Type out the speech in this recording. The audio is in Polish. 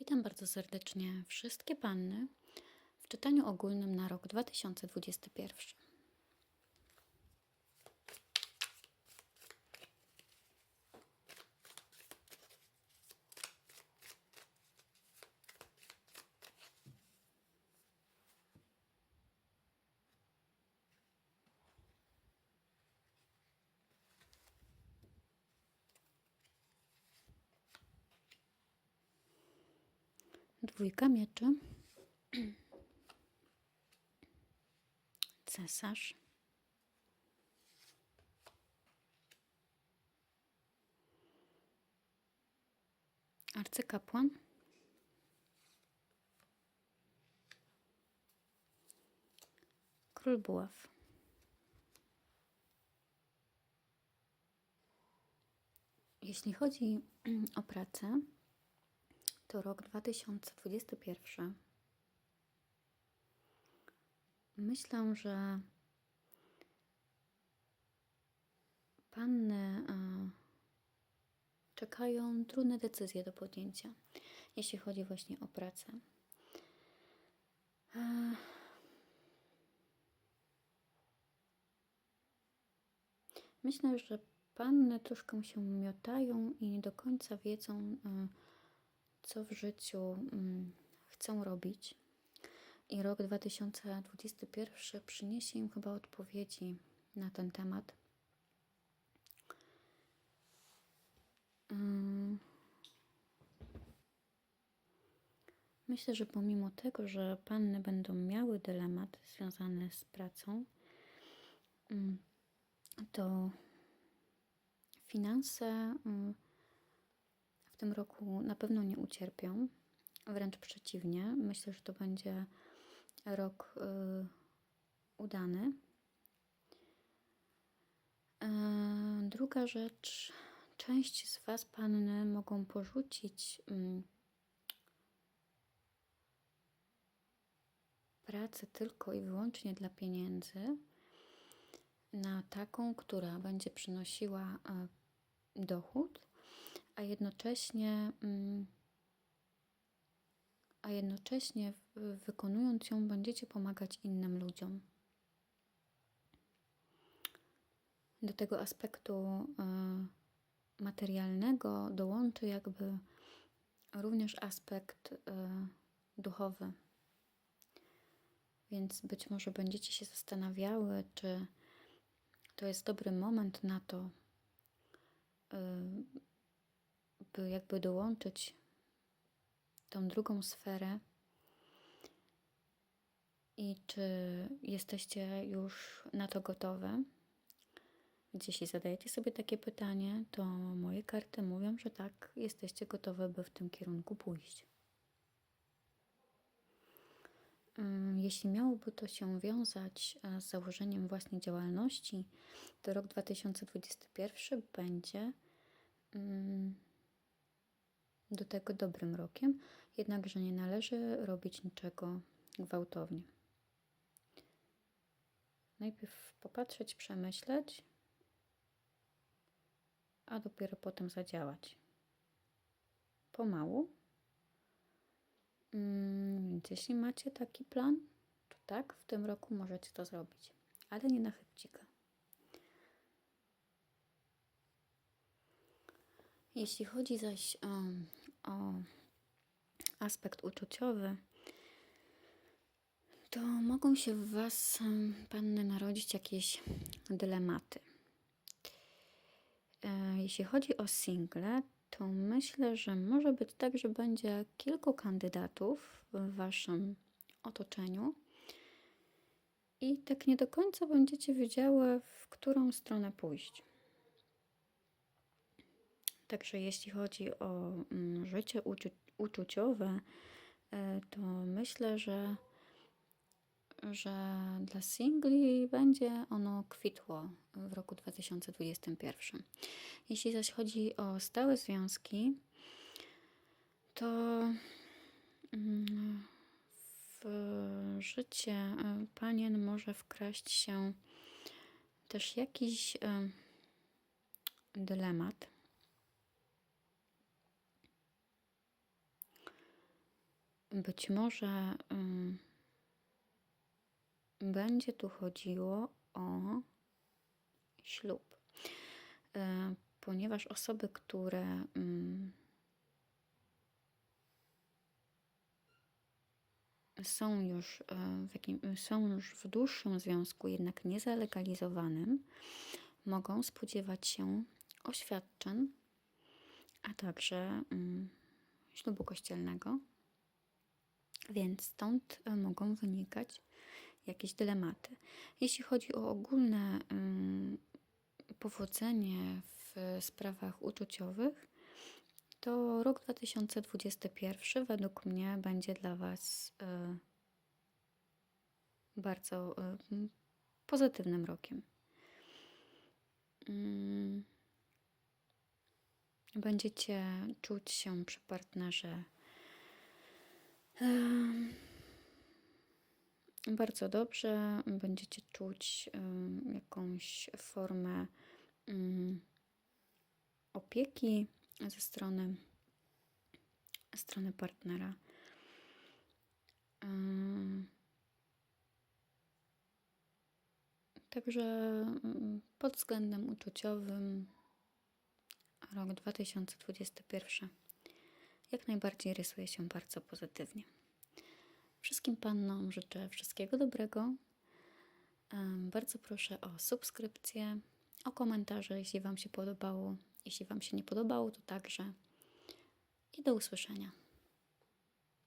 Witam bardzo serdecznie wszystkie panny w czytaniu ogólnym na rok 2021. Dwójka mieczy. Cesarz. Arcykapłan. Król buław. Jeśli chodzi o pracę, to rok 2021. Myślę, że panny e, czekają trudne decyzje do podjęcia, jeśli chodzi właśnie o pracę. E, Myślę, że panny troszkę się miotają i nie do końca wiedzą, e, co w życiu mm, chcą robić. I rok 2021 przyniesie im chyba odpowiedzi na ten temat. Mm. Myślę, że pomimo tego, że panny będą miały dylemat związany z pracą, mm, to finanse mm, tym roku na pewno nie ucierpią. Wręcz przeciwnie, myślę, że to będzie rok y, udany. E, druga rzecz, część z Was, panny, mogą porzucić mm, pracę tylko i wyłącznie dla pieniędzy na taką, która będzie przynosiła e, dochód, a jednocześnie mm, a jednocześnie wykonując ją będziecie pomagać innym ludziom. Do tego aspektu e, materialnego dołączy jakby również aspekt e, duchowy. Więc być może będziecie się zastanawiały, czy to jest dobry moment na to, by jakby dołączyć tą drugą sferę i czy jesteście już na to gotowe. Jeśli zadajecie sobie takie pytanie, to moje karty mówią, że tak, jesteście gotowe, by w tym kierunku pójść. Mm, jeśli miałoby to się wiązać z założeniem własnej działalności, to rok 2021 będzie mm, do tego dobrym rokiem, jednakże nie należy robić niczego gwałtownie. Najpierw popatrzeć, przemyśleć, a dopiero potem zadziałać. Pomału. Mm, więc jeśli macie taki plan, to tak, w tym roku możecie to zrobić, ale nie na chybcika. Jeśli chodzi zaś um, o aspekt uczuciowy, to mogą się w Was, panny, narodzić jakieś dylematy. E, jeśli chodzi o single, to myślę, że może być tak, że będzie kilku kandydatów w Waszym otoczeniu i tak nie do końca będziecie wiedziały, w którą stronę pójść. Także jeśli chodzi o mm, życie uczu uczuciowe, e, to myślę, że, że dla singli będzie ono kwitło w roku 2021. Jeśli zaś chodzi o stałe związki, to mm, w życie e, panien może wkraść się też jakiś e, dylemat być może ym, będzie tu chodziło o ślub, E, ponieważ osoby, które ym, są już, e, w jakim, są już w dłuższym związku, jednak niezalegalizowanym, mogą spodziewać się oświadczeń, a także ym, ślubu kościelnego, więc stąd e, mogą wynikać jakieś dylematy. Jeśli chodzi o ogólne ym, powodzenie w sprawach uczuciowych, to rok 2021 według mnie będzie dla Was e, bardzo e, pozytywnym rokiem. Mm, Będziecie czuć się przy partnerze bardzo dobrze. Będziecie czuć jakąś formę mm, opieki ze strony, strony partnera. Także mm, pod względem uczuciowym rok 2021 jak najbardziej rysuje się bardzo pozytywnie. Wszystkim pannom życzę wszystkiego dobrego. Bardzo proszę o subskrypcję, o komentarze, jeśli Wam się podobało. Jeśli Wam się nie podobało, to także. I do usłyszenia.